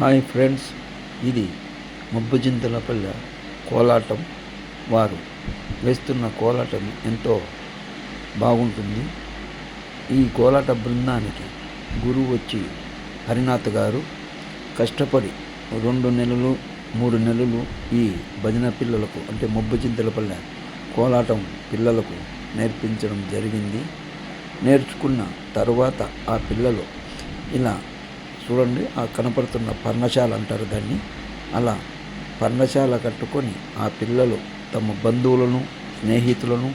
Hi friends ఇది మబ్బుజింతలపల్లె కోలాటం. వారు వేస్తున్న కోలాటం ఎంతో బాగుంటుంది. ఈ కోలాట బృందానికి గురువు వచ్చి హరినాథ్ గారు కష్టపడి రెండు నెలలు మూడు నెలలు ఈ భజన పిల్లలకు అంటే మబ్బుజింతలపల్లె కోలాటం పిల్లలకు నేర్పించడం జరిగింది. నేర్చుకున్న తర్వాత ఆ పిల్లలు ఇలా చూడండి ఆ కనపడుతున్న పర్ణశాల అంటారు దాన్ని. అలా పర్ణశాల కట్టుకొని ఆ పిల్లలు తమ బంధువులను స్నేహితులను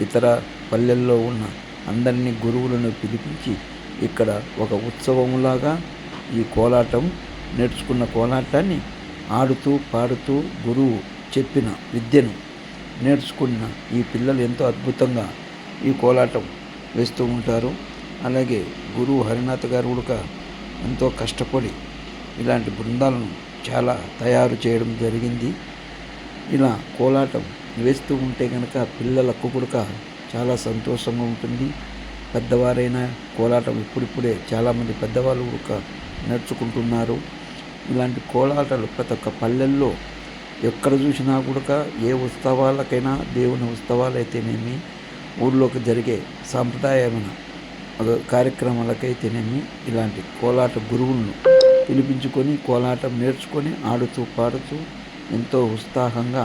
ఇతర పల్లెల్లో ఉన్న అందరినీ గురువులను పిలిపించి ఇక్కడ ఒక ఉత్సవంలాగా ఈ కోలాటం నేర్చుకున్న కోలాటాన్ని ఆడుతూ పాడుతూ గురువు చెప్పిన విద్యను నేర్చుకున్న ఈ పిల్లలు ఎంతో అద్భుతంగా ఈ కోలాటం వేస్తూ ఉంటారు. అలాగే గురువు హరినాథ్ గారు కూడా ఎంతో కష్టపడి ఇలాంటి బృందాలను చాలా తయారు చేయడం జరిగింది. ఇలా కోలాటం వేస్తూ ఉంటే కనుక పిల్లలకు కూడా చాలా సంతోషంగా ఉంటుంది. పెద్దవారైనా కోలాటం ఇప్పుడిప్పుడే చాలామంది పెద్దవాళ్ళు కూడా నేర్చుకుంటున్నారు. ఇలాంటి కోలాటాలు ప్రతి ఒక్క పల్లెల్లో ఎక్కడ చూసినా కూడా ఏ ఉత్సవాలకైనా దేవుని ఉత్సవాలైతేనేమి ఊళ్ళోకి జరిగే సాంప్రదాయమైన కార్యక్రమాలకైతేనేమి ఇలాంటి కోలాట గురువులను పిలిపించుకొని కోలాటం నేర్చుకొని ఆడుతూ పాడుతూ ఎంతో ఉత్సాహంగా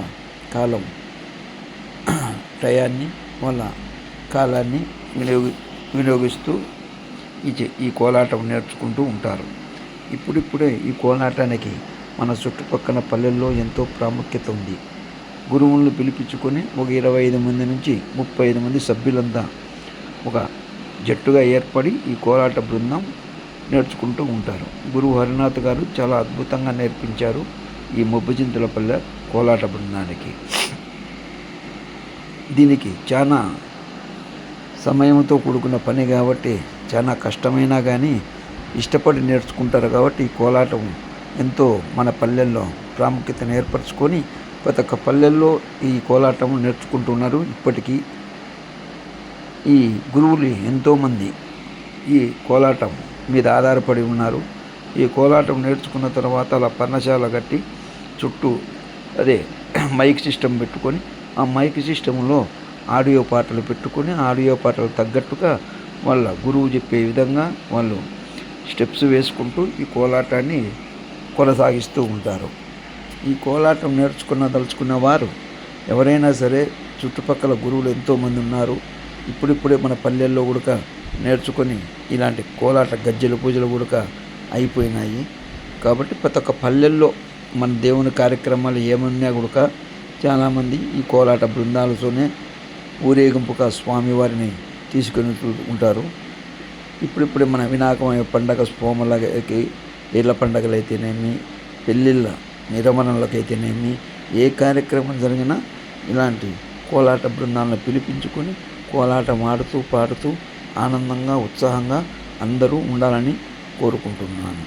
కాలం టయాన్ని వాళ్ళ కాలాన్ని వినియోగి వినియోగిస్తూ ఈ చే- ఈ కోలాటం నేర్చుకుంటూ ఉంటారు. ఇప్పుడిప్పుడే ఈ కోలాటానికి మన చుట్టుపక్కల పల్లెల్లో ఎంతో ప్రాముఖ్యత ఉంది. గురువులను పిలిపించుకొని ఒక ఇరవై ఐదు మంది నుంచి ముప్పై ఐదు మంది సభ్యులంతా ఒక జట్టుగా ఏర్పడి ఈ కోలాట బృందం నేర్చుకుంటూ ఉంటారు. గురువు హరినాథ్ గారు చాలా అద్భుతంగా నేర్పించారు ఈ మొబ్బుచింతలపల్లె కోలాట బృందానికి. దీనికి చాలా సమయంతో కూడుకున్న పని కాబట్టి చాలా కష్టమైనా కానీ ఇష్టపడి నేర్చుకుంటారు కాబట్టి ఈ కోలాటం ఎంతో మన పల్లెల్లో ప్రాముఖ్యతను ఏర్పరచుకొని ప్రతి ఒక్క పల్లెల్లో ఈ కోలాటం నేర్చుకుంటున్నారు ఇప్పటికీ ఈ గురువులు ఎంతోమంది ఈ కోలాటం మీద ఆధారపడి ఉన్నారు. ఈ కోలాటం నేర్చుకున్న తర్వాత అలా పర్ణశాల కట్టి చుట్టూ అదే మైక్ సిస్టమ్ పెట్టుకొని ఆ మైక్ సిస్టంలో ఆడియో పాటలు పెట్టుకొని ఆడియో పాటలు తగ్గట్టుగా వాళ్ళ గురువు చెప్పే విధంగా వాళ్ళు స్టెప్స్ వేసుకుంటూ ఈ కోలాటాన్ని కొనసాగిస్తూ ఉంటారు. ఈ కోలాటం నేర్చుకున్న తలుచుకున్న వారు ఎవరైనా సరే చుట్టుపక్కల గురువులు ఎంతోమంది ఉన్నారు. ఇప్పుడిప్పుడే మన పల్లెల్లో కూడా నేర్చుకొని ఇలాంటి కోలాట గజ్జెలు పూజలు కూడా అయిపోయినాయి. కాబట్టి ప్రతి ఒక్క పల్లెల్లో మన దేవుని కార్యక్రమాలు ఏమన్నా కూడా చాలామంది ఈ కోలాట బృందాలతోనే ఊరేగింపుగా స్వామివారిని తీసుకొని ఉంటారు. ఇప్పుడిప్పుడే మన వినాయకమయ పండగ స్పోమలకి ఏళ్ళ పండగలు అయితేనేమి పెళ్ళిళ్ళ నిరమణలకైతేనేమి ఏ కార్యక్రమం జరిగినా ఇలాంటి కోలాట బృందాలను పిలిపించుకొని కోలాటమాడుతూ పాడుతూ ఆనందంగా ఉత్సాహంగా అందరూ ఉండాలని కోరుకుంటున్నాను.